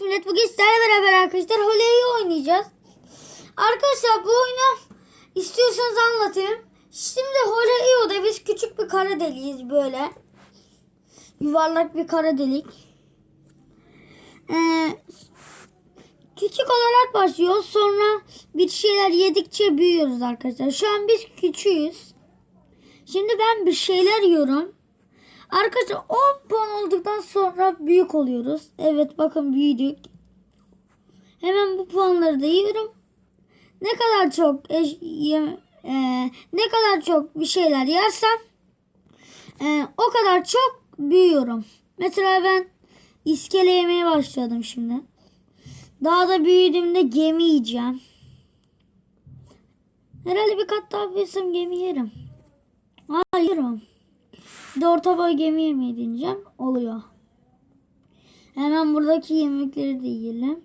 Evet millet bugün sizlerle beraber arkadaşlar Hole'yi oynayacağız. Arkadaşlar bu oyunu istiyorsanız anlatayım. Şimdi Hole'yi biz küçük bir kara deliğiz böyle. Yuvarlak bir kara delik. Ee, küçük olarak başlıyoruz. Sonra bir şeyler yedikçe büyüyoruz arkadaşlar. Şu an biz küçüğüz. Şimdi ben bir şeyler yiyorum. Arkadaşlar 10 puan olduktan sonra büyük oluyoruz. Evet bakın büyüdük. Hemen bu puanları da yiyorum. Ne kadar çok eş, e, ne kadar çok bir şeyler yersem e, o kadar çok büyüyorum. Mesela ben iskele yemeye başladım şimdi. Daha da büyüdüğümde gemi yiyeceğim. Herhalde bir kat daha büyüsem gemi yerim. Hayır. Bir de orta boy gemi yemeği deneyeceğim. Oluyor. Hemen buradaki yemekleri de yiyelim.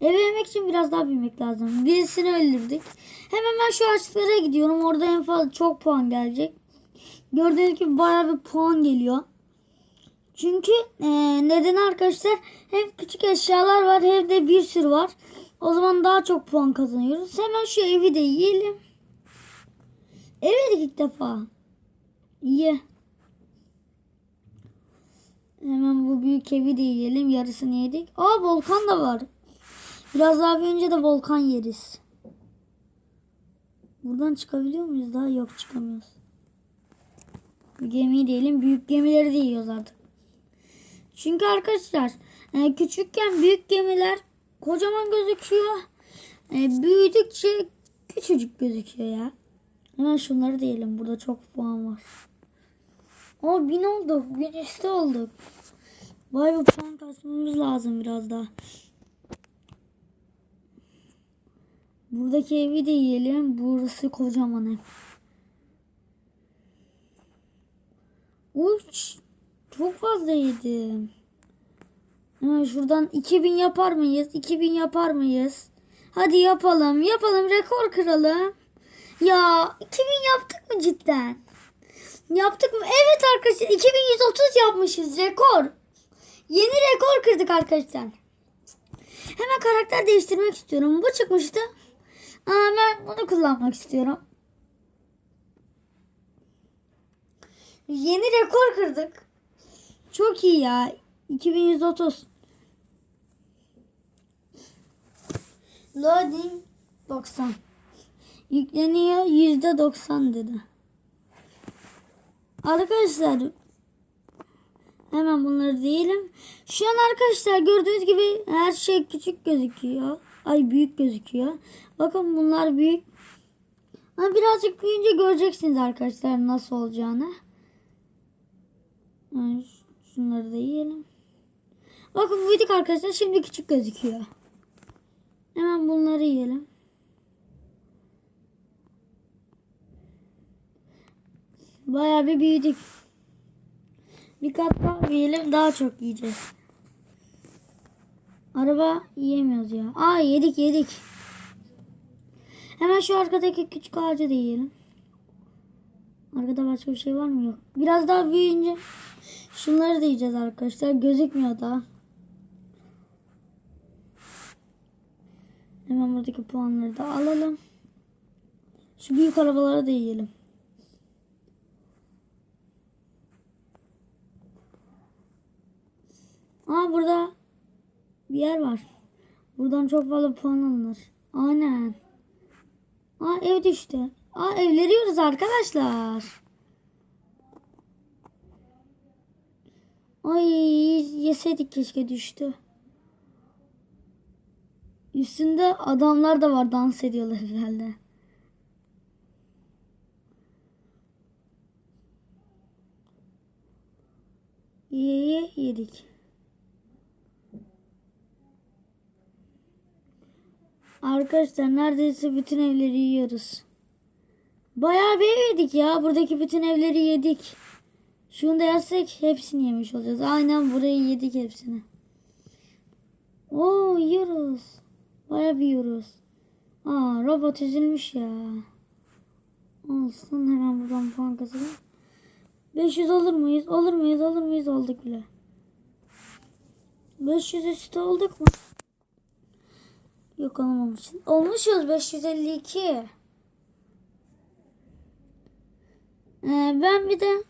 Eve yemek için biraz daha büyümek lazım. Birisini öldürdük. Hemen ben şu ağaçlara gidiyorum. Orada en fazla çok puan gelecek. Gördüğünüz gibi bayağı bir puan geliyor. Çünkü e, neden arkadaşlar hem küçük eşyalar var hem de bir sürü var. O zaman daha çok puan kazanıyoruz. Hemen şu evi de yiyelim. Evet ilk defa. Ye. Hemen bu büyük evi de yiyelim. Yarısını yedik. Aa volkan da var. Biraz daha bir önce de volkan yeriz. Buradan çıkabiliyor muyuz? Daha yok çıkamıyoruz. Bu gemiyi diyelim. Büyük gemileri de yiyoruz artık. Çünkü arkadaşlar e, küçükken büyük gemiler kocaman gözüküyor. E, büyüdükçe küçücük gözüküyor ya. Hemen şunları diyelim. Burada çok puan var. O bin olduk. Üstü olduk. Vay be puan kasmamız lazım biraz daha. Buradaki evi de yiyelim. Burası kocaman ev. Uç. Çok fazla yedim. Hemen şuradan 2000 yapar mıyız? 2000 yapar mıyız? Hadi yapalım. Yapalım. Rekor kıralım. Ya 2000 yaptık mı cidden? Yaptık mı? Evet arkadaşlar 2130 yapmışız rekor. Yeni rekor kırdık arkadaşlar. Hemen karakter değiştirmek istiyorum. Bu çıkmıştı. Aa, ben bunu kullanmak istiyorum. Yeni rekor kırdık. Çok iyi ya. 2130. Loading 90. Yükleniyor yüzde 90 dedi. Arkadaşlar hemen bunları diyelim. Şu an arkadaşlar gördüğünüz gibi her şey küçük gözüküyor. Ay büyük gözüküyor. Bakın bunlar büyük. Ama birazcık büyüyünce göreceksiniz arkadaşlar nasıl olacağını. Şunları da yiyelim. Bakın büyüdük arkadaşlar şimdi küçük gözüküyor. Hemen bunları yiyelim. Bayağı bir büyüdük. Bir kat daha büyüyelim daha çok yiyeceğiz. Araba yiyemiyoruz ya. Aa yedik yedik. Hemen şu arkadaki küçük ağacı da yiyelim. Arkada başka bir şey var mı? Yok. Biraz daha büyüyünce şunları da yiyeceğiz arkadaşlar. Gözükmüyor daha. Hemen buradaki puanları da alalım. Şu büyük arabaları da yiyelim. Aa burada bir yer var. Buradan çok fazla puan alınır. Aynen. Aa ev düştü. Aa evleri arkadaşlar. Ay yeseydik keşke düştü. Üstünde adamlar da var dans ediyorlar herhalde. Ye ye. Arkadaşlar neredeyse bütün evleri yiyoruz. Bayağı bir ev yedik ya. Buradaki bütün evleri yedik. Şunu da yersek hepsini yemiş olacağız. Aynen burayı yedik hepsini. Oo yiyoruz. Bayağı bir yiyoruz. Aa robot üzülmüş ya. Olsun hemen buradan puan kazanalım. 500 olur muyuz? Olur muyuz? Olur muyuz? Olduk bile. 500 üstü olduk mu? Yok olmamışız. Olmuşuz 552. Ee, ben bir de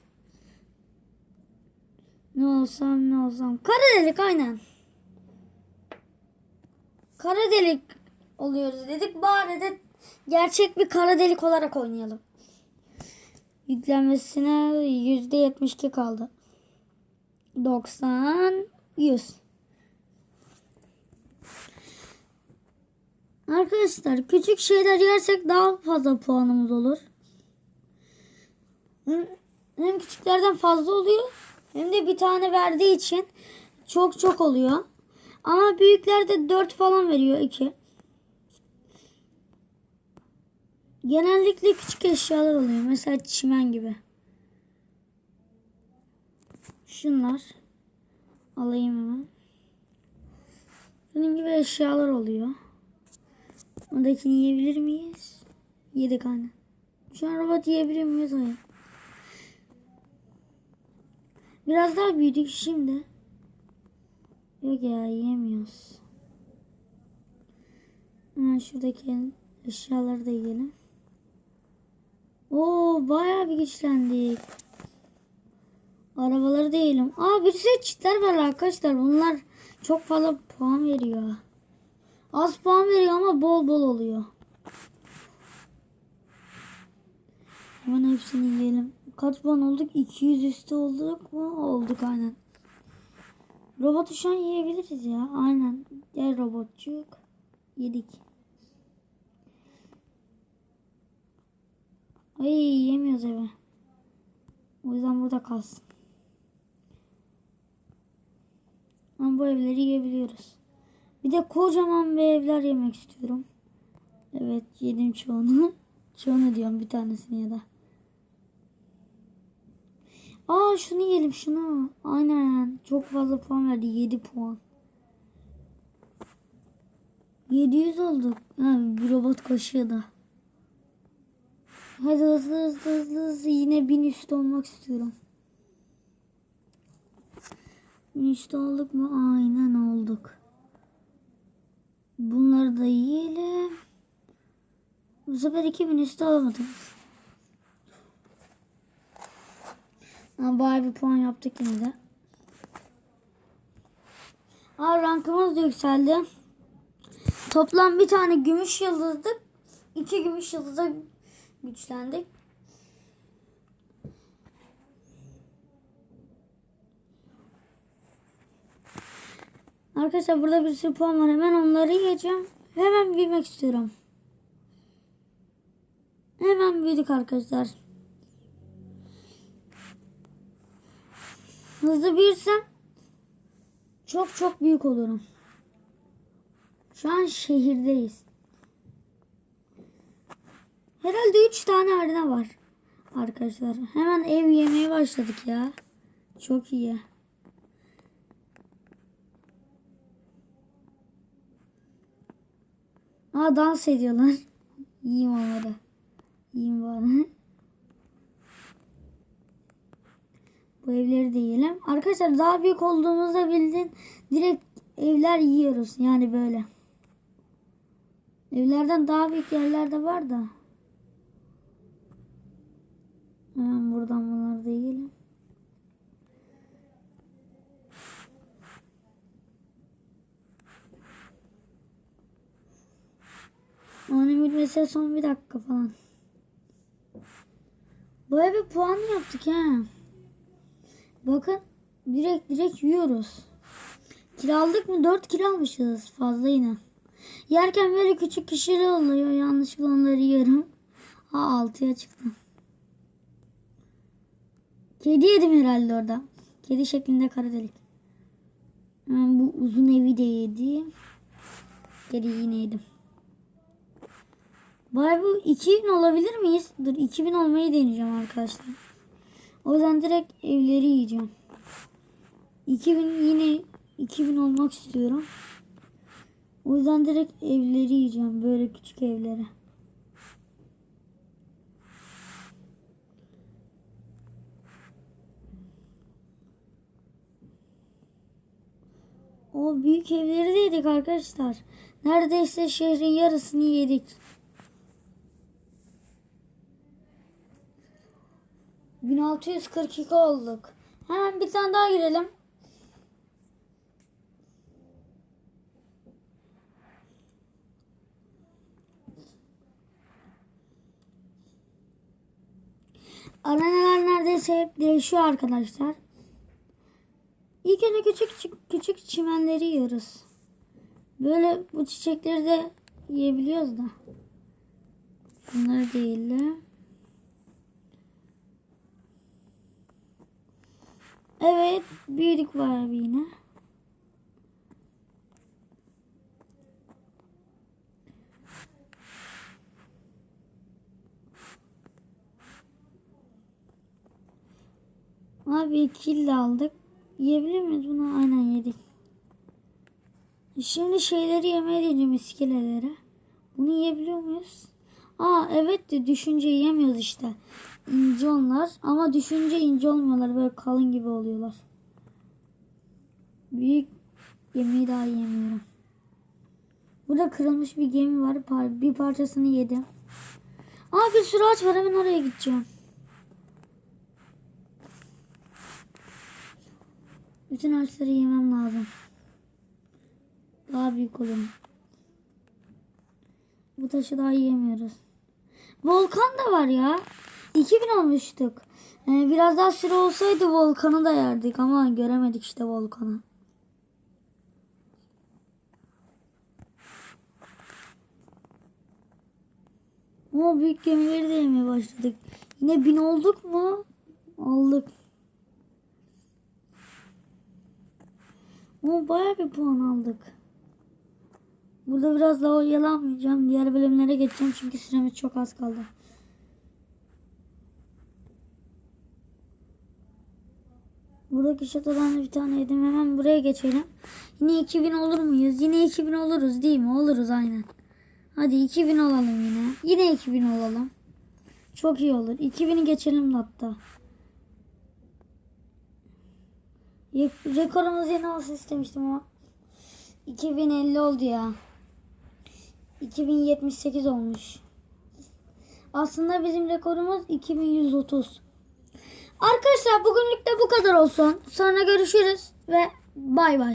ne olsam ne olsam. Kara delik aynen. Kara delik oluyoruz dedik. Bari de gerçek bir kara delik olarak oynayalım. Yüklenmesine yüzde yetmiş iki kaldı. 90 100 Arkadaşlar küçük şeyler yersek daha fazla puanımız olur. Hem- küçüklerden fazla oluyor hem de bir tane verdiği için çok çok oluyor. Ama büyüklerde 4 falan veriyor 2. Genellikle küçük eşyalar oluyor. Mesela çimen gibi. Şunlar. Alayım hemen. Bunun gibi eşyalar oluyor. Oradakini yiyebilir miyiz? Yedik anne. Şu an robot yiyebilir miyiz? Hayır. Biraz daha büyüdük şimdi. Yok ya yiyemiyoruz. Hemen şuradaki eşyaları da yiyelim. Oo bayağı bir güçlendik. Arabaları değilim. Aa bir sürü çitler var arkadaşlar. Bunlar çok fazla puan veriyor. Az puan veriyor ama bol bol oluyor. Hemen hepsini yiyelim. Kaç puan olduk? 200 üstü olduk mu? Olduk aynen. Robotu şu an yiyebiliriz ya. Aynen. Gel robotçuk. Yedik. Ay yemiyoruz eve. O yüzden burada kalsın. Ama bu evleri yiyebiliyoruz. Bir de kocaman bir evler yemek istiyorum. Evet yedim çoğunu. çoğunu diyorum bir tanesini ya da. Aa şunu yiyelim şunu. Aynen. Çok fazla puan verdi. 7 puan. 700 olduk. Ha, bir robot koşuyor da. Hadi hızlı hızlı hızlı hızlı. Yine bin üstü olmak istiyorum. Bin üstü olduk mu? Aynen olduk. Bunları da yiyelim. Bu sefer 2000 üstü alamadım. Ama bayağı bir puan yaptık yine de. Aa rankımız da yükseldi. Toplam bir tane gümüş yıldızdık. İki gümüş yıldıza güçlendik. Arkadaşlar burada bir sürü puan var. Hemen onları yiyeceğim. Hemen büyümek istiyorum. Hemen büyüdük arkadaşlar. Hızlı büyürsem çok çok büyük olurum. Şu an şehirdeyiz. Herhalde 3 tane arena var. Arkadaşlar hemen ev yemeye başladık ya. Çok iyi. Aa dans ediyorlar. Yiyeyim onları. Yiyeyim bari. Bu evleri de yiyelim. Arkadaşlar daha büyük olduğumuzda bildiğin direkt evler yiyoruz. Yani böyle. Evlerden daha büyük yerler de var da. Hemen buradan bunları da yiyelim. Onun bitmesine son bir dakika falan. Bu evi puan yaptık ha. Bakın direkt direkt yiyoruz. Kiraladık mı? 4 kilo fazla yine. Yerken böyle küçük kişiler oluyor. Yanlışlıkla onları yiyorum. Ha 6'ya çıktım. Kedi yedim herhalde orada. Kedi şeklinde kara delik. Bu uzun evi de yedim. Kedi yine yedim. Vay bu 2000 olabilir miyiz? Dur 2000 olmayı deneyeceğim arkadaşlar. O yüzden direkt evleri yiyeceğim. 2000 yine 2000 olmak istiyorum. O yüzden direkt evleri yiyeceğim. Böyle küçük evleri. O büyük evleri de yedik arkadaşlar. Neredeyse şehrin yarısını yedik. ...1642 olduk. Hemen bir tane daha girelim. Arenalar neredeyse hep değişiyor arkadaşlar. İlk önce küçük küçük, çimenleri yiyoruz. Böyle bu çiçekleri de yiyebiliyoruz da. Bunları değil de. Evet büyüdük var abi yine. Abi kill aldık. Yiyebilir miyiz bunu? Aynen yedik. Şimdi şeyleri yemeye diyeceğim iskeleleri. Bunu yiyebiliyor muyuz? Aa evet de düşünce yiyemiyoruz işte. İnce onlar ama düşünce ince olmuyorlar. Böyle kalın gibi oluyorlar. Büyük yemeği daha yiyemiyorum. Burada kırılmış bir gemi var. Bir parçasını yedim. Aa bir sürü ağaç var. Hemen oraya gideceğim. Bütün ağaçları yemem lazım. Daha büyük olur. Bu taşı daha yiyemiyoruz. Volkan da var ya. 2000 olmuştuk. Ee, biraz daha süre olsaydı volkanı da yerdik ama göremedik işte volkanı. O büyük gemileri de yemeye başladık. Yine bin olduk mu? Olduk. O bayağı bir puan aldık. Burada biraz daha oyalanmayacağım. Diğer bölümlere geçeceğim çünkü süremiz çok az kaldı. Buradaki şatodan da bir tane yedim. Hemen buraya geçelim. Yine 2000 olur muyuz? Yine 2000 oluruz değil mi? Oluruz aynen. Hadi 2000 olalım yine. Yine 2000 olalım. Çok iyi olur. 2000'i geçelim hatta. Rekorumuz yeni olsun istemiştim ama 2050 oldu ya. 2078 olmuş. Aslında bizim rekorumuz 2130. Arkadaşlar bugünlük de bu kadar olsun. Sonra görüşürüz ve bay bay.